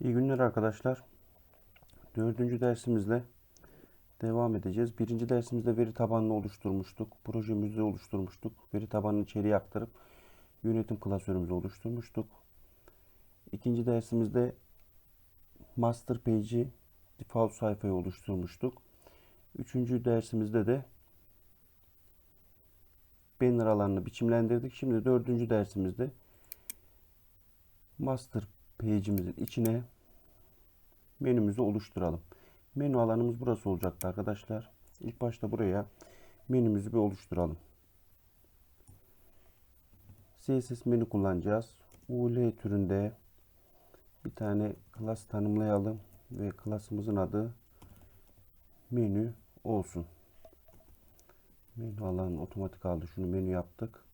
İyi günler arkadaşlar. Dördüncü dersimizle devam edeceğiz. Birinci dersimizde veri tabanını oluşturmuştuk. Projemizi oluşturmuştuk. Veri tabanını içeriye aktarıp yönetim klasörümüzü oluşturmuştuk. İkinci dersimizde master page'i default sayfayı oluşturmuştuk. Üçüncü dersimizde de banner alanını biçimlendirdik. Şimdi dördüncü dersimizde master page'imizin içine menümüzü oluşturalım. Menü alanımız burası olacaktı arkadaşlar. İlk başta buraya menümüzü bir oluşturalım. CSS menü kullanacağız. UL türünde bir tane class tanımlayalım ve class'ımızın adı menü olsun. Menü alanı otomatik aldı. Şunu menü yaptık.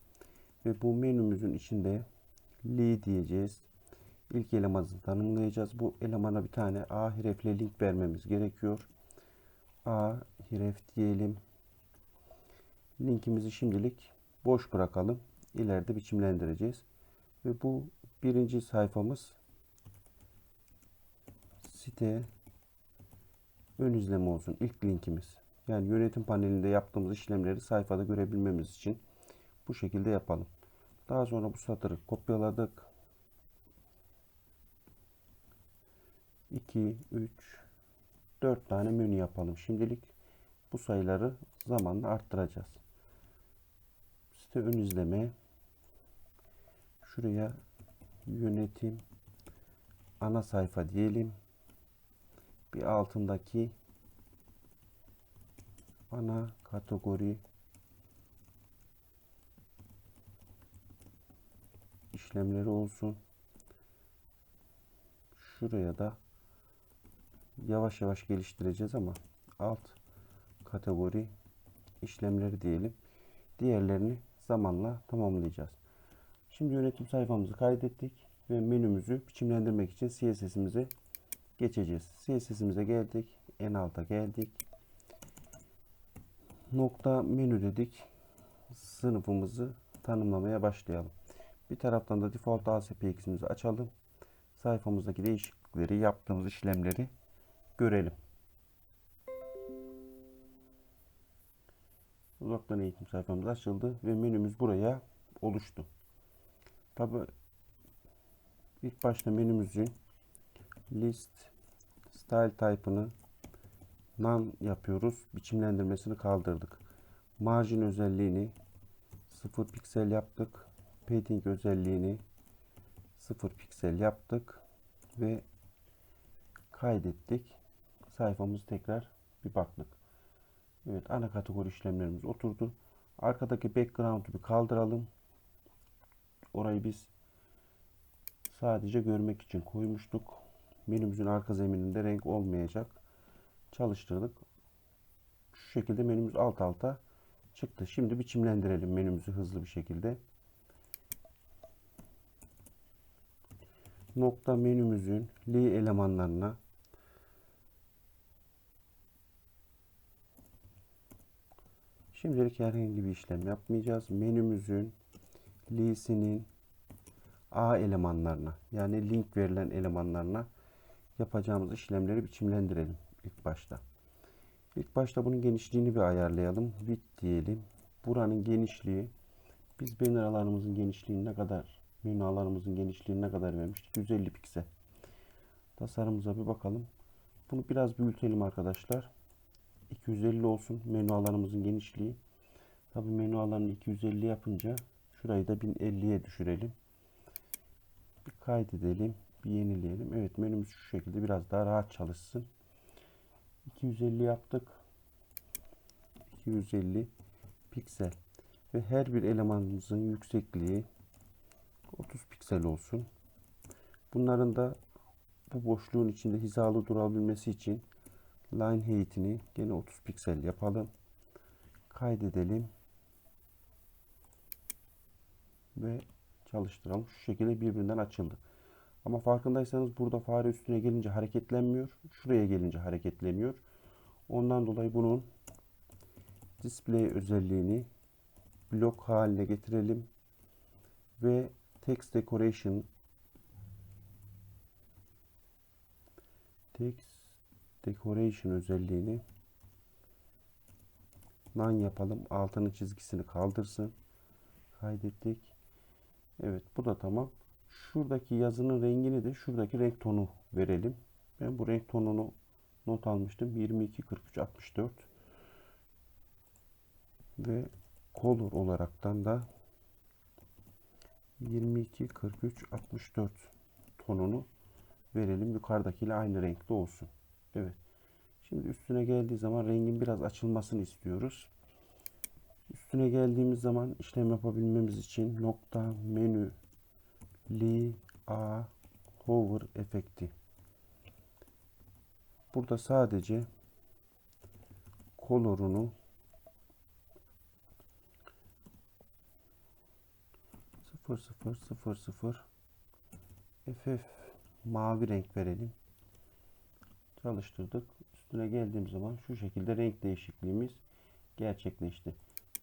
Ve bu menümüzün içinde li diyeceğiz. İlk elemanı tanımlayacağız. Bu elemana bir tane A harfle link vermemiz gerekiyor. A harf diyelim. Linkimizi şimdilik boş bırakalım. İleride biçimlendireceğiz. Ve bu birinci sayfamız site ön izleme olsun. İlk linkimiz. Yani yönetim panelinde yaptığımız işlemleri sayfada görebilmemiz için bu şekilde yapalım. Daha sonra bu satırı kopyaladık. 2, 3, 4 tane menü yapalım. Şimdilik bu sayıları zamanla arttıracağız. Site ön izleme. Şuraya yönetim ana sayfa diyelim. Bir altındaki ana kategori işlemleri olsun. Şuraya da yavaş yavaş geliştireceğiz ama alt kategori işlemleri diyelim. Diğerlerini zamanla tamamlayacağız. Şimdi yönetim sayfamızı kaydettik ve menümüzü biçimlendirmek için CSS'imize geçeceğiz. CSS'imize geldik. En alta geldik. Nokta menü dedik. Sınıfımızı tanımlamaya başlayalım. Bir taraftan da default ASPX'imizi açalım. Sayfamızdaki değişiklikleri, yaptığımız işlemleri görelim. Uzaktan eğitim sayfamız açıldı ve menümüz buraya oluştu. Tabi ilk başta menümüzün list style type'ını none yapıyoruz. Biçimlendirmesini kaldırdık. Margin özelliğini 0 piksel yaptık. Padding özelliğini 0 piksel yaptık ve kaydettik. Sayfamızı tekrar bir baktık. Evet ana kategori işlemlerimiz oturdu. Arkadaki background'u bir kaldıralım. Orayı biz sadece görmek için koymuştuk. Menümüzün arka zemininde renk olmayacak. Çalıştırdık. Şu şekilde menümüz alt alta çıktı. Şimdi biçimlendirelim menümüzü hızlı bir şekilde. Nokta menümüzün li elemanlarına Şimdilik herhangi bir işlem yapmayacağız. Menümüzün li'sinin A elemanlarına yani link verilen elemanlarına yapacağımız işlemleri biçimlendirelim ilk başta. İlk başta bunun genişliğini bir ayarlayalım. Width diyelim. Buranın genişliği biz banner alanımızın genişliğini ne kadar menü alanımızın genişliğini ne kadar vermiştik? 150 piksel. Tasarımıza bir bakalım. Bunu biraz büyütelim arkadaşlar. 250 olsun menü alanımızın genişliği. Tabi menü alanını 250 yapınca şurayı da 1050'ye düşürelim. Bir kaydedelim. Bir yenileyelim. Evet menümüz şu şekilde biraz daha rahat çalışsın. 250 yaptık. 250 piksel. Ve her bir elemanımızın yüksekliği 30 piksel olsun. Bunların da bu boşluğun içinde hizalı durabilmesi için line height'ini gene 30 piksel yapalım. Kaydedelim. Ve çalıştıralım. Şu şekilde birbirinden açıldı. Ama farkındaysanız burada fare üstüne gelince hareketlenmiyor. Şuraya gelince hareketleniyor. Ondan dolayı bunun display özelliğini blok haline getirelim. Ve text decoration text decoration özelliğini none yapalım. Altını çizgisini kaldırsın. Kaydettik. Evet bu da tamam. Şuradaki yazının rengini de şuradaki renk tonu verelim. Ben bu renk tonunu not almıştım. 22 43 64 ve color olaraktan da 22 43 64 tonunu verelim. Yukarıdakiyle aynı renkte olsun. Evet. Şimdi üstüne geldiği zaman rengin biraz açılmasını istiyoruz. Üstüne geldiğimiz zaman işlem yapabilmemiz için nokta menü li a hover efekti. Burada sadece color'unu 0000 FF mavi renk verelim. Çalıştırdık. Üstüne geldiğim zaman şu şekilde renk değişikliğimiz gerçekleşti.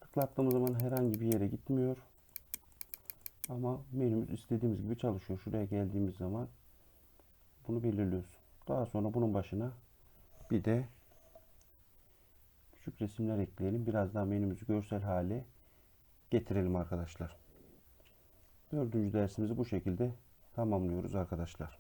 Tıklattığımız zaman herhangi bir yere gitmiyor. Ama menümüz istediğimiz gibi çalışıyor. Şuraya geldiğimiz zaman bunu belirliyoruz. Daha sonra bunun başına bir de küçük resimler ekleyelim. Biraz daha menümüzü görsel hale getirelim arkadaşlar. Dördüncü dersimizi bu şekilde tamamlıyoruz arkadaşlar.